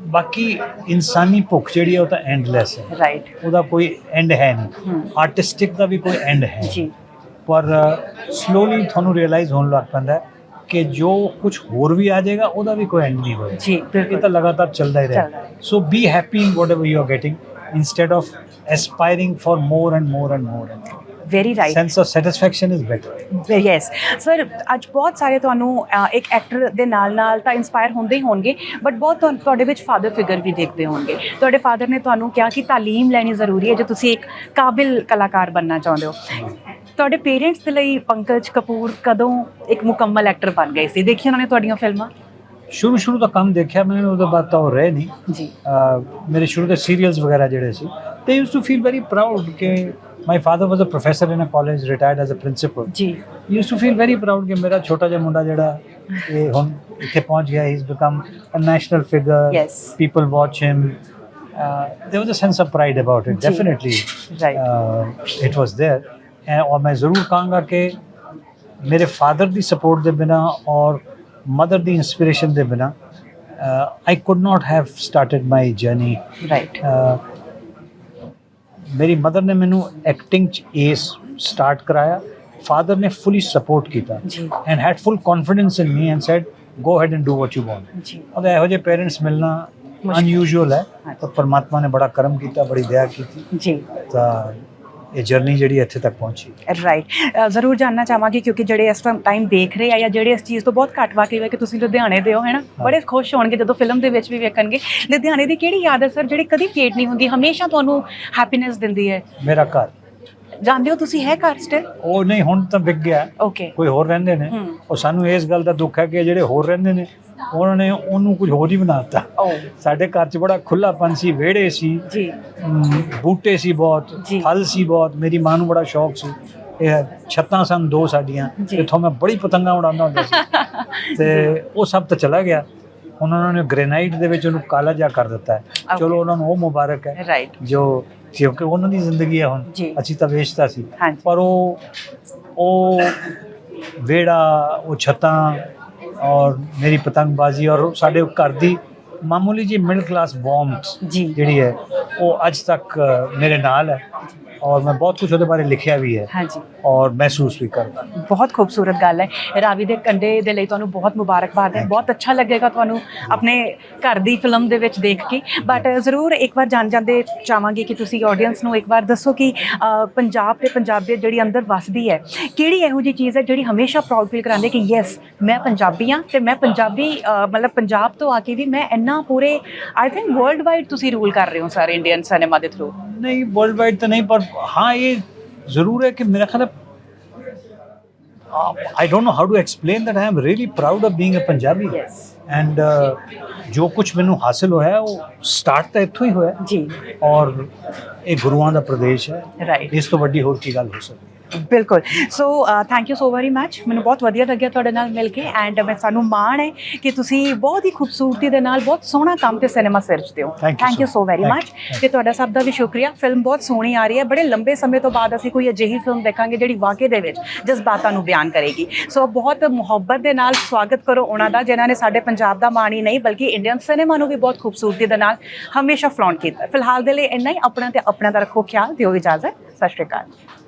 ਬਾਕੀ ਇਨਸਾਨੀ ਭੁੱਖ ਜਿਹੜੀ ਹੈ ਉਹ ਤਾਂ ਐਂਡਲੈਸ ਹੈ। ਰਾਈਟ ਉਹਦਾ ਕੋਈ ਐਂਡ ਹੈ ਨਹੀਂ। ਹਮ ਆਰਟਿਸਟਿਕ ਦਾ ਵੀ ਕੋਈ ਐਂਡ ਹੈ ਜੀ। ਪਰ ਸਲੋਲੀ ਤੁਹਾਨੂੰ ਰਿਅਲਾਈਜ਼ ਹੋਣ ਲੱਗ ਪੈਂਦਾ ਹੈ ਕਿ ਜੋ ਕੁਝ ਹੋਰ ਵੀ ਆ ਜਾਏਗਾ ਉਹਦਾ ਵੀ ਕੋਈ ਐਂਡ ਨਹੀਂ ਹੋਏਗਾ। ਜੀ ਇਹ ਤਾਂ ਲਗਾਤਾਰ ਚੱਲਦਾ ਹੀ ਚੱਲਦਾ। ਰਹੇ ਹੈ। So be happy in what you are getting instead of aspiring for more and more and more and more. Very right sense of satisfaction is better. Yes sir ਅੱਜ ਬਹੁਤ ਸਾਰੇ ਤੁਹਾਨੂੰ ਇੱਕ ਐਕਟਰ ਦੇ ਨਾਲ ਨਾਲ ਤਾਂ ਇਨਸਪਾਇਰ ਹੁੰਦੇ ਹੀ ਹੋਣਗੇ ਬਟ ਬਹੁਤ ਤੁਹਾਡੇ ਵਿੱਚ ਫਾਦਰ ਫਿਗਰ ਵੀ ਦੇਖਦੇ ਹੋਣਗੇ। ਤੁਹਾਡੇ ਫਾਦਰ ਨੇ ਤੁਹਾਨੂੰ ਕਿਹਾ ਕਿ ਤਾਲੀਮ ਲੈਣੀ ਜ਼ਰੂਰੀ ਹੈ ਜੇ ਤੁਸੀਂ ਇੱਕ ਕਾਬਿਲ ਕਲਾਕਾਰ ਬਣਨਾ ਚਾਹੁੰਦੇ ਹੋ। ਤੁਹਾਡੇ ਪੇਰੈਂਟਸ ਦੇ ਲਈ ਪੰਕਜ ਕਪੂਰ ਕਦੋਂ ਇੱਕ ਮੁਕੰਮਲ ਐਕਟਰ ਬਣ ਗਏ ਸੀ? ਦੇਖੀ ਉਹਨਾਂ ਨੇ ਤੁਹਾਡੀਆਂ ਫਿਲਮਾਂ? ਸ਼ੁਰੂ ਸ਼ੁਰੂ ਤੋਂ ਕੰਮ ਦੇਖਿਆ ਮੈਂ ਉਹਦੇ ਬਾਅਦ ਤਾਂ ਉਹ ਰਹੇ ਨਹੀਂ। ਜੀ। ਮੇਰੇ ਸ਼ੁਰੂ ਦੇ ਸੀਰੀਅਲਸ ਵਗੈਰਾ ਜਿਹੜੇ ਸੀ ਦੇ used to feel very proud ਕਿ my father was a professor in a college retired as a principal ਜੀ used to feel very proud ਕਿ ਮੇਰਾ ਛੋਟਾ ਜਿਹਾ ਮੁੰਡਾ ਜਿਹੜਾ ਇਹ ਹੁਣ ਇੱਥੇ ਪਹੁੰਚ ਗਿਆ is become a national figure Yes. People watch him there was a sense of pride about it definitely right uh, it was there. ਐ- ਔਰ ਮੈਂ ਜ਼ਰੂਰ ਕਹਾਂਗਾ ਕਿ ਮੇਰੇ ਫਾਦਰ ਦੀ ਸਪੋਰਟ ਦੇ ਬਿਨਾ ਔਰ ਮਦਰ ਦੀ ਇਨਸਪੀਰੇਸ਼ਨ ਦੇ ਬਿਨਾ I could not have started my journey right ਮੇਰੀ ਮਦਰ ਨੇ ਮੈਨੂੰ ਐਕਟਿੰਗ ਚ ਏਸ ਸਟਾਰਟ ਕਰਾਇਆ ਫਾਦਰ ਨੇ ਫੁੱਲੀ ਸਪੋਰਟ ਕੀਤਾ and had full confidence in me and said go ahead and do what you want ਜੀ ਉਹਦੇ ਇਹੋ ਜਿਹੇ ਪੇਰੈਂਟਸ ਮਿਲਣਾ। ਅਨਯੂਜੂਅਲ ਹੈ। ਪਰ ਪਰਮਾਤਮਾ ਨੇ ਬੜਾ ਕਰਮ ਕੀਤਾ ਬੜੀ ਦਇਆ ਕੀਤੀ ਜੀ ਤਾਂ ਇਹ ਜਰਨੀ ਜਿਹੜੀ ਇੱਥੇ ਤੱਕ ਪਹੁੰਚੀ। ਰਾਈਟ ਜ਼ਰੂਰ ਜਾਨਣਾ ਚਾਹਾਂਗੀ ਕਿਉਂਕਿ ਜਿਹੜੇ ਇਸ ਟਾਈਮ ਦੇਖ ਰਹੇ ਆ ਜਾਂ ਜਿਹੜੇ ਇਸ ਚੀਜ਼ ਤੋਂ ਬਹੁਤ ਘੱਟ ਵਾਕਿਫ ਹੈ ਕਿ ਤੁਸੀਂ ਲੁਧਿਆਣੇ ਦੇ ਹੋ ਹੈ ਨਾ? ਬੜੇ ਖੁਸ਼ ਹੋਣਗੇ ਜਦੋਂ ਫਿਲਮ ਦੇ ਵਿੱਚ ਵੀ ਵੇਖਣਗੇ। ਲੁਧਿਆਣੇ ਦੀ ਕਿਹੜੀ ਯਾਦ ਹੈ ਸਰ ਜਿਹੜੀ ਕਦੀ ਫੇਟ ਨਹੀਂ ਹੁੰਦੀ ਹਮੇਸ਼ਾ ਤੁਹਾਨੂੰ ਹੈਪੀਨੈਸ ਦਿੰਦੀ ਹੈ? ਮੇਰਾ ਘਰ। ਜਾਣਦੇ ਹੋ ਤੁਸੀਂ ਹੈ ਘਰ ਸਟਿਲ ਉਹ ਨਹੀਂ ਹੁਣ ਤਾਂ ਵਿਕ ਗਿਆ। ਓਕੇ ਕੋਈ ਹੋਰ ਰਹਿੰਦੇ ਨੇ। ਉਹ ਸਾਨੂੰ ਇਸ ਗੱਲ ਦਾ ਦੁੱਖ ਹੈ ਕਿ ਜਿਹੜੇ ਹੋਰ ਰਹਿੰਦੇ ਨੇ ਉਹਨਾਂ ਨੇ ਉਹਨੂੰ ਕੁਝ ਹੋਰ ਹੀ ਬਣਾ ਦਿੱਤਾ। ਸਾਡੇ ਘਰ 'ਚ ਬੜਾ ਖੁੱਲਾਪਨ ਸੀ ਵਿਹੜੇ ਸੀ। ਜੀ। ਬੂਟੇ ਸੀ ਬਹੁਤ। ਫਲ ਸੀ ਬਹੁਤ। ਮੇਰੀ ਮਾਂ ਨੂੰ ਬੜਾ ਸ਼ੌਕ ਸੀ। ਇਹ ਛੱਤਾਂ ਸਨ ਦੋ ਸਾਡੀਆਂ। ਜਿੱਥੋਂ ਮੈਂ ਬੜੀ ਪਤੰਗਾਂ ਉਡਾਉਂਦਾ ਹੁੰਦਾ ਸੀ। (laughs) ਤੇ ਉਹ ਸਭ ਤਾਂ ਚਲਾ ਗਿਆ। ਉਹਨਾਂ ਨੇ ਗ੍ਰੇਨਾਈਟ ਦੇ ਵਿੱਚ ਉਹਨੂੰ ਕਾਲਾ ਜਿਹਾ ਕਰ ਦਿੱਤਾ. ਚਲੋ ਉਹਨਾਂ ਨੂੰ ਉਹ ਮੁਬਾਰਕ ਹੈ। ਜੋ ਕਿਉਂਕਿ ਉਹਨਾਂ ਦੀ ਜ਼ਿੰਦਗੀ ਹੈ ਹੁਣ। ਅਸੀਂ ਤਾਂ ਵੇਚਤਾ ਸੀ। ਪਰ ਉਹ ਉਹ ਵਿਹੜਾ ਉਹ ਛੱਤਾਂ ਔਰ ਮੇਰੀ ਪਤੰਗਬਾਜ਼ੀ ਔਰ ਸਾਡੇ ਘਰ ਦੀ ਮਾਮੂਲੀ ਜੀ ਮਿਡਲ ਕਲਾਸ ਵਾਰਮਥ ਜੀ। ਜਿਹੜੀ ਹੈ ਉਹ ਅੱਜ ਤੱਕ ਮੇਰੇ ਨਾਲ ਹੈ। ਔਰ ਮੈਂ ਬਹੁਤ ਕੁਝ ਉਹਦੇ ਬਾਰੇ ਲਿਖਿਆ ਵੀ ਹੈ ਹਾਂਜੀ ਔਰ ਮਹਿਸੂਸ ਵੀ ਕਰਦਾ ਬਹੁਤ ਖੂਬਸੂਰਤ ਗੱਲ ਹੈ ਰਾਵੀ ਦੇ ਕੰਡੇ ਦੇ ਲਈ ਤੁਹਾਨੂੰ ਬਹੁਤ ਮੁਬਾਰਕਬਾਦ ਹੈ. ਬਹੁਤ ਅੱਛਾ ਲੱਗੇਗਾ ਤੁਹਾਨੂੰ ਆਪਣੇ ਘਰ ਦੀ ਫਿਲਮ ਦੇ ਵਿੱਚ ਦੇਖ ਕੇ ਬਟ ਜ਼ਰੂਰ ਇੱਕ ਵਾਰ ਜਾਣ ਜਾਂਦੇ ਚਾਹਾਂਗੇ ਕਿ ਤੁਸੀਂ ਆਡੀਅנס ਨੂੰ ਇੱਕ ਵਾਰ ਦੱਸੋ ਕਿ ਪੰਜਾਬ ਤੇ ਪੰਜਾਬੀਅਤ ਜਿਹੜੀ ਅੰਦਰ ਵਸਦੀ ਹੈ ਕਿਹੜੀ ਇਹੋ ਜਿਹੀ ਚੀਜ਼ ਹੈ ਜਿਹੜੀ ਹਮੇਸ਼ਾ ਪ੍ਰਾਊਡ ਫੀਲ ਕਰਾਉਂਦੀ ਕਿ ਯੈਸ ਮੈਂ ਪੰਜਾਬੀ ਹਾਂ ਤੇ ਮੈਂ ਪੰਜਾਬੀ ਮਤਲਬ ਪੰਜਾਬ ਤੋਂ ਆ ਕੇ ਵੀ ਮੈਂ ਇੰਨਾ ਪੂਰੇ ਆਈ ਥਿੰਕ ਵਰਲਡ ਵਾਈਡ ਤੁਸੀਂ ਰੂਲ ਕਰ ਰਹੇ ਹੋ ਸਰ ਇੰਡੀਅਨ ਸਿਨੇਮਾ ਦੇ ਥਰੂ ਨਹੀਂ ਵਰਲਡ ਵਾਈਡ ਤਾਂ ਨਹੀਂ ਪਰ ਜ਼ਰੂਰ ਹੈ ਕਿ ਮੇਰਾ ਖਿਆਲ ਹੈ I don't know how to explain that I am really proud of being a Punjabi yes and ਜੋ ਕੁਝ ਮੈਨੂੰ ਹਾਸਿਲ ਹੋਇਆ ਉਹ ਸਟਾਰਟ ਤਾਂ ਇੱਥੋਂ ਹੀ ਹੋਇਆ ਜੀ ਔਰ ਇਹ ਗੁਰੂਆਂ ਦਾ ਪ੍ਰਦੇਸ਼ ਹੈ ਇਸ ਤੋਂ ਵੱਡੀ ਹੋਰ ਕੀ ਗੱਲ ਹੋ ਸਕਦੀ ਹੈ ਬਿਲਕੁਲ। So thank you so very much ਮੈਨੂੰ ਬਹੁਤ ਵਧੀਆ ਲੱਗਿਆ ਤੁਹਾਡੇ ਨਾਲ ਮਿਲ ਕੇ ਐਂਡ ਮੈਂ ਸਾਨੂੰ ਮਾਣ ਹੈ ਕਿ ਤੁਸੀਂ ਬਹੁਤ ਹੀ ਖੂਬਸੂਰਤੀ ਦੇ ਨਾਲ ਬਹੁਤ ਸੋਹਣਾ ਕੰਮ ਤੇ ਸਿਨੇਮਾ ਸਿਰਜਦੇ ਹੋ। Thank you so very. Much. ਤੇ ਤੁਹਾਡਾ ਸਭ ਦਾ ਵੀ ਸ਼ੁਕਰੀਆ। ਫਿਲਮ ਬਹੁਤ ਸੋਹਣੀ ਆ ਰਹੀ ਹੈ। ਬੜੇ ਲੰਬੇ ਸਮੇਂ ਤੋਂ ਬਾਅਦ ਅਸੀਂ ਕੋਈ ਅਜਿਹੀ ਫਿਲਮ ਦੇਖਾਂਗੇ ਜਿਹੜੀ ਵਾਕਈ ਦੇ ਵਿੱਚ ਜਜ਼ਬਾਤਾਂ ਨੂੰ ਬਿਆਨ ਕਰੇਗੀ। ਸੋ ਬਹੁਤ ਮੁਹੱਬਤ ਦੇ ਨਾਲ ਸਵਾਗਤ ਕਰੋ ਉਹਨਾਂ ਦਾ ਜਿਨ੍ਹਾਂ ਨੇ ਸਾਡੇ ਪੰਜਾਬ ਦਾ ਮਾਣ ਹੀ ਨਹੀਂ ਬਲਕਿ ਇੰਡੀਅਨ ਸਿਨੇਮਾ ਨੂੰ ਵੀ ਬਹੁਤ ਖੂਬਸੂਰਤੀ ਦੇ ਨਾਲ ਹਮੇਸ਼ਾ ਫਲੌਂਟ ਕੀਤਾ। ਫਿਲਹਾਲ ਦੇ ਲਈ ਇੰਨਾ ਹੀ। ਆਪਣਾ ਤੇ ਆਪਣਾ ਦਾ ਰੱਖੋ ਖਿਆਲ। ਦਿਓ ਇਜਾਜ਼ਤ। ਸਤਿ ਸ਼੍ਰੀ ਅਕਾਲ।